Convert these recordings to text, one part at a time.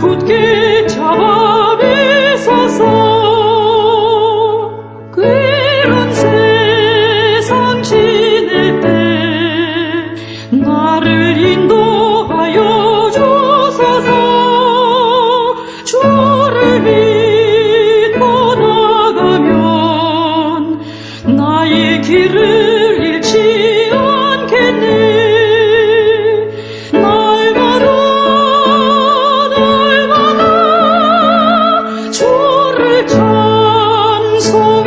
Кутки. 주를 찬송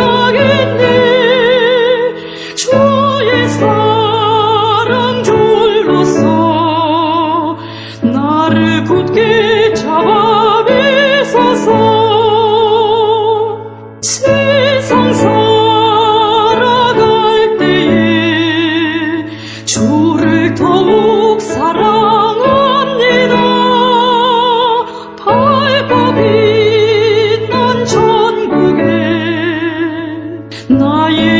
знає.